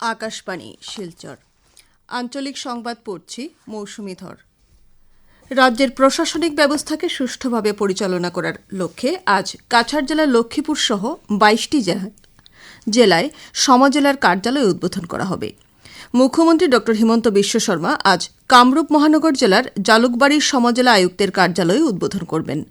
আকাশবাণী, শিলচর। আঞ্চলিক সংবাদ পড়ছি মৌসুমি ধর। রাজ্যের প্রশাসনিক ব্যবস্থাকে সুষ্ঠুভাবে পরিচালনা করার লক্ষ্যে আজ কাছাড় জেলার লক্ষ্মীপুর সহ বাইশটি জেলায় সমজেলার কার্যালয় উদ্বোধন করা হবে। মুখ্যমন্ত্রী ড হিমন্ত বিশ্ব শর্মা আজ কামরূপ মহানগর জেলার জালুকবাড়ির সমজেলা আয়ুক্তের কার্যালয়ে উদ্বোধন করবেন।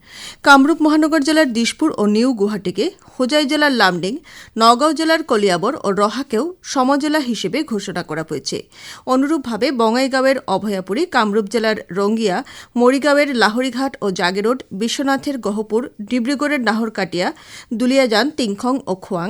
কামরূপ মহানগর জেলার দিশপুর ও নিউ গুয়াহাটিকে হোজাই জেলার লামডিং, নগাঁও জেলার কলিয়াবর ও রহাকেও সমজেলা হিসেবে ঘোষণা করা হয়েছে। অনুরূপভাবে বঙ্গাইগাঁওয়ের অভয়াপুরী, কামরূপ জেলার রঙ্গিয়া, মরিগাঁওয়ের লাহরিঘাট ও জাগেরোড, বিশ্বনাথের গহপুর, ডিব্রুগড়ের নাহরকাটিয়া, দুলিয়াজান তিংখং ও খোয়াং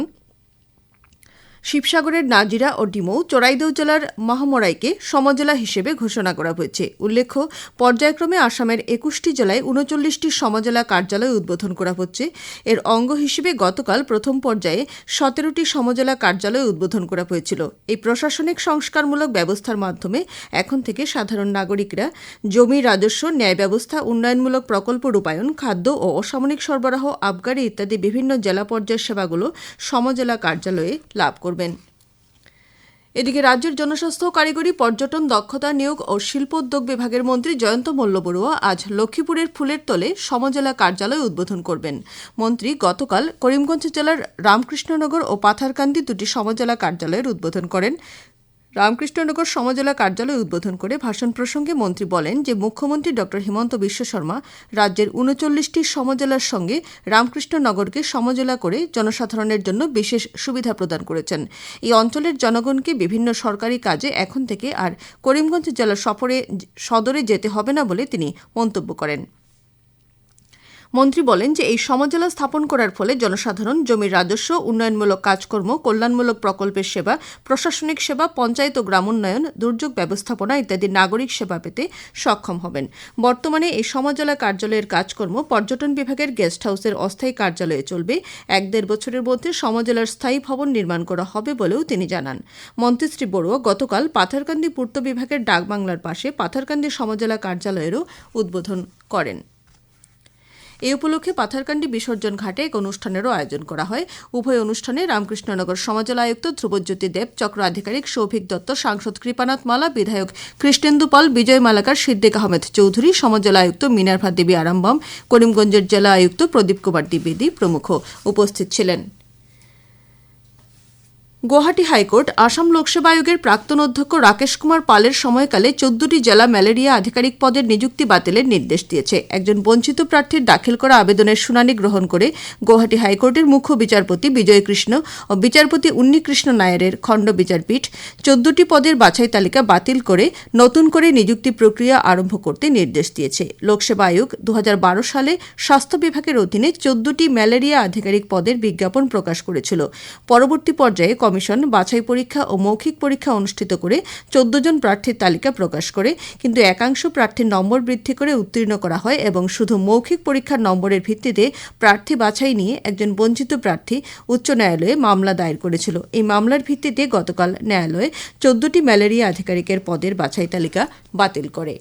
শিবসাগরের নাজিরা ও ডিমৌ চড়াইদেউ জেলার মহামরাইকে সমজেলা হিসেবে ঘোষণা করা হয়েছে। উল্লেখ্য, পর্যায়ক্রমে আসামের একুশটি জেলায় উনচল্লিশটি সমজেলা কার্যালয় উদ্বোধন করা হচ্ছে। এর অঙ্গ হিসেবে গতকাল প্রথম পর্যায়ে সতেরোটি সমজেলা কার্যালয় উদ্বোধন করা হয়েছিল। এই প্রশাসনিক সংস্কারমূলক ব্যবস্থার মাধ্যমে এখন থেকে সাধারণ নাগরিকরা জমি রাজস্ব, ন্যায় ব্যবস্থা, উন্নয়নমূলক প্রকল্প রূপায়ণ, খাদ্য ও অসামরিক সরবরাহ, আবগারি ইত্যাদি বিভিন্ন জেলা পর্যায়ের সেবাগুলো সমজেলা কার্যালয়ে লাভ করবে করবেন। এদিকে রাজ্যের জনস্বাস্থ্য কারিগরি পর্যটন দক্ষতা নিয়োগ ও শিল্পোদ্যোগ বিভাগের মন্ত্রী জয়ন্ত মল্ল বড়ুয়া আজ লক্ষ্মীপুরের ফুলের তলে সমজেলা কার্যালয় উদ্বোধন করবেন। মন্ত্রী গতকাল করিমগঞ্জ জেলার রামকৃষ্ণনগর ও পাথারকান্দি দুটি সমজেলা কার্যালয়ের উদ্বোধন করেন। রামকৃষ্ণনগর সমজেলা কার্যালয় উদ্বোধন করে ভাষণ প্রসঙ্গে মন্ত্রী বলেন যে, মুখ্যমন্ত্রী ড. হিমন্ত বিশ্ব শর্মা রাজ্যের উনচল্লিশটি সমজেলার সঙ্গে রামকৃষ্ণনগরকে সমজেলা করে জনসাধারণের জন্য বিশেষ সুবিধা প্রদান করেছেন। এই অঞ্চলের জনগণকে বিভিন্ন সরকারি কাজে এখন থেকে আর করিমগঞ্জ জেলা সফরে, সদরে যেতে হবে না বলে তিনি মন্তব্য করেন। মন্ত্রী বলেন যে এই সমজেলা স্থাপন করার ফলে জনসাধারণ, জমির রাজস্ব, উন্নয়নমূলক কাজকর্ম, কল্যাণমূলক প্রকল্পের সেবা, প্রশাসনিক সেবা, পঞ্চায়েত ও গ্রামোন্নয়ন, দুর্যোগ ব্যবস্থাপনা ইত্যাদি নাগরিক সেবা পেতে সক্ষম হবেন। বর্তমানে এই সমজেলা কার্যালয়ের কাজকর্ম পর্যটন বিভাগের গেস্ট হাউসের অস্থায়ী কার্যালয়ে চলবে। এক দেড় বছরের মধ্যে সমজেলার স্থায়ী ভবন নির্মাণ করা হবে বলেও তিনি জানান। মন্ত্রী শ্রী বড়ুয়া গতকাল পাথারকান্দি পূর্ত বিভাগের ডাকবাংলার পাশে পাথারকান্দি সমজেলা কার্যালয়েরও উদ্বোধন করেন। এই উপলক্ষে পাথারকান্দি বিসর্জন ঘাটে এক অনুষ্ঠানেরও আয়োজন করা হয়। উভয় অনুষ্ঠানে রামকৃষ্ণনগর সমাজল আয়ুক্ত ধ্রুবজ্যোতি দেব, চক্র আধিকারিক সৌভিক দত্ত, সাংসদ কৃপানাথ মালা, বিধায়ক কৃষ্ণেন্দু পাল, বিজয় মালাকার, সিদ্দিক আহমেদ চৌধুরী সমাজল আয়ুক্ত মিনারভা দেবী আরামবাম, করিমগঞ্জের জেলা আয়ুক্ত প্রদীপ কুমার দ্বিবেদী প্রমুখ উপস্থিত ছিলেন। গুয়াহাটি হাইকোর্ট আসাম লোকসেবা আয়োগের প্রাক্তন অধ্যক্ষ রাকেশ কুমার পালের সময়কালে চোদ্দটি জেলা ম্যালেরিয়া আধিকারিক পদের নিযুক্তি বাতিলের নির্দেশ দিয়েছে। একজন বঞ্চিত প্রার্থীর দাখিল করা আবেদনের শুনানি গ্রহণ করে গুয়াহাটি হাইকোর্টের মুখ্য বিচারপতি বিজয় কৃষ্ণ ও বিচারপতি উন্নিকৃষ্ণ নায়ারের খণ্ড বিচারপীঠ চোদ্দটি পদের বাছাই তালিকা বাতিল করে নতুন করে নিযুক্তি প্রক্রিয়া আরম্ভ করতে নির্দেশ দিয়েছে। লোকসেবা আয়োগ দু হাজার বারো সালে স্বাস্থ্য বিভাগের অধীনে চোদ্দটি ম্যালেরিয়া আধিকারিক পদের বিজ্ঞাপন প্রকাশ করেছিল। পরবর্তী পর্যায়ে কমিশন বাছাই পরীক্ষা ও মৌখিক পরীক্ষা অনুষ্ঠিত করে চোদ্দ জন প্রার্থীর তালিকা প্রকাশ করে, কিন্তু একাংশ প্রার্থীর নম্বর বৃদ্ধি করে উত্তীর্ণ করা হয় এবং শুধু মৌখিক পরীক্ষার নম্বরের ভিত্তিতে প্রার্থী বাছাই নিয়ে একজন বঞ্চিত প্রার্থী উচ্চ ন্যায়ালয়ে মামলা দায়ের করেছিল। এই মামলার ভিত্তিতে গতকাল ন্যায়ালয়ে চোদ্দটি ম্যালেরিয়া আধিকারিকের পদের বাছাই তালিকা বাতিল করে।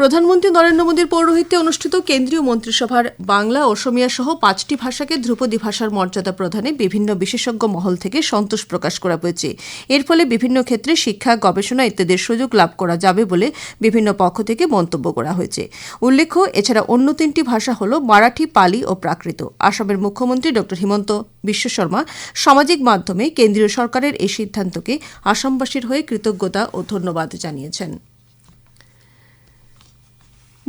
প্রধানমন্ত্রী নরেন্দ্র মোদীর পৌরোহিত্যে অনুষ্ঠিত কেন্দ্রীয় মন্ত্রিসভার বাংলা অসমিয়া সহ পাঁচটি ভাষাকে ধ্রুপদী ভাষার মর্যাদা প্রদানে বিভিন্ন বিশেষজ্ঞ মহল থেকে সন্তোষ প্রকাশ করা হয়েছে। এর ফলে বিভিন্ন ক্ষেত্রে শিক্ষা, গবেষণা ইত্যাদির সুযোগ লাভ করা যাবে বলে বিভিন্ন পক্ষ থেকে মন্তব্য করা হয়েছে। উল্লেখ্য, এছাড়া অন্য তিনটি ভাষা হল মারাঠি, পালি ও প্রাকৃত। আসামের মুখ্যমন্ত্রী ড হিমন্ত বিশ্ব শর্মা সামাজিক মাধ্যমে কেন্দ্রীয় সরকারের এই সিদ্ধান্তকে আসামবাসীর হয়ে কৃতজ্ঞতা ও ধন্যবাদ জানিয়েছেন।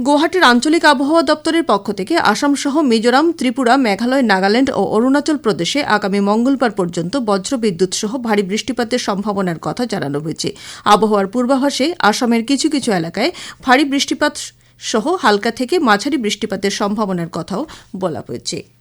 গুয়াহাটির আঞ্চলিক আবহাওয়া দপ্তরের পক্ষ থেকে আসামসহ মিজোরাম, ত্রিপুরা, মেঘালয়, নাগাল্যান্ড ও অরুণাচল প্রদেশে আগামী মঙ্গলবার পর্যন্ত বজ্রবিদ্যুৎ সহ ভারী বৃষ্টিপাতের সম্ভাবনার কথা জানানো হয়েছে। আবহাওয়ার পূর্বাভাসে আসামের কিছু কিছু এলাকায় ভারী বৃষ্টিপাত সহ হালকা থেকে মাঝারি বৃষ্টিপাতের সম্ভাবনার কথাও বলা হয়েছে।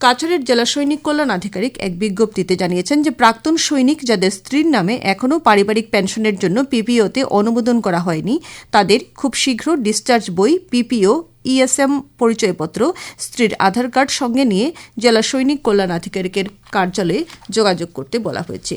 কাছাড়ের জেলা সৈনিক কল্যাণ আধিকারিক এক বিজ্ঞপ্তিতে জানিয়েছেন যে প্রাক্তন সৈনিক যাদের স্ত্রীর নামে এখনও পারিবারিক পেনশনের জন্য পিপিওতে অনুমোদন করা হয়নি, তাদের খুব শীঘ্র ডিসচার্জ বই পিপিও ইএসএম পরিচয়পত্র, স্ত্রীর আধার কার্ড সঙ্গে নিয়ে জেলা সৈনিক কল্যাণ আধিকারিকের কার্যালয়ে যোগাযোগ করতে বলা হয়েছে।